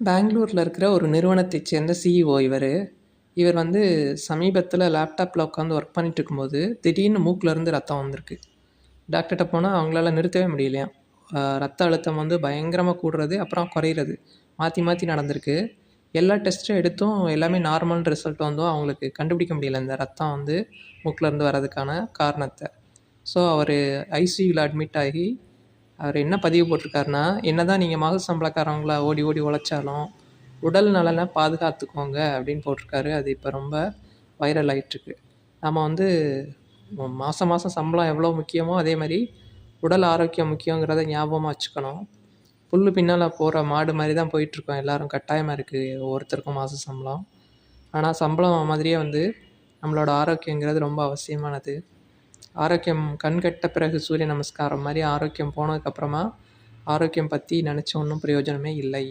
பெங்களூரில் இருக்கிற ஒரு நிறுவனத்தைச் சேர்ந்த சிஇஓ இவர். இவர் வந்து சமீபத்தில் லேப்டாப்பில் உட்காந்து ஒர்க் பண்ணிட்டு இருக்கும்போது திடீர்னு மூக்கிலேருந்து ரத்தம் வந்திருக்கு. டாக்டர்கிட்ட போனால் அவங்களால நிறுத்தவே முடியலையாம் ரத்த அழுத்தம் வந்து பயங்கரமாக கூடுறது அப்புறம் குறையிறது. மாற்றி மாற்றி நடந்திருக்கு. எல்லா டெஸ்ட்டும் எடுத்தும் எல்லாமே நார்மல் ரிசல்ட் வந்தும் அவங்களுக்கு கண்டுபிடிக்க முடியல. இந்த ரத்தம் வந்து மூக்கிலேருந்து வர்றதுக்கான காரணத்தை. ஸோ அவர் ஐசியூவில் அட்மிட் ஆகி அவர் என்ன பதிவு போட்டிருக்காருன்னா என்ன தான் நீங்கள் மாத சம்பளக்காரவங்கள ஓடி ஓடி உழைச்சாலும் உடல் நலனை பாதுகாத்துக்கோங்க அப்படின்னு போட்டிருக்காரு. அது இப்போ ரொம்ப வைரல் ஆயிட்டிருக்கு. நம்ம வந்து மாதம் மாதம் சம்பளம் எவ்வளோ முக்கியமோ அதே மாதிரி உடல் ஆரோக்கியம் முக்கியங்கிறத ஞாபகமாக வச்சுக்கணும். புல் பின்னால் போகிற மாடு மாதிரி தான் போயிட்டுருக்கோம். எல்லோரும் கட்டாயமாக இருக்குது ஒவ்வொருத்தருக்கும் மாத சம்பளம். ஆனால் சம்பளம் மாதிரியே வந்து நம்மளோட ஆரோக்கியங்கிறது ரொம்ப அவசியமானது. ஆரோக்கியம் கண் கட்ட பிறகு சூரிய நமஸ்காரம் மாதிரி ஆரோக்கியம் போனதுக்கப்புறமா ஆரோக்கியம் பற்றி நினச்ச ஒன்றும் பிரயோஜனமே இல்லை.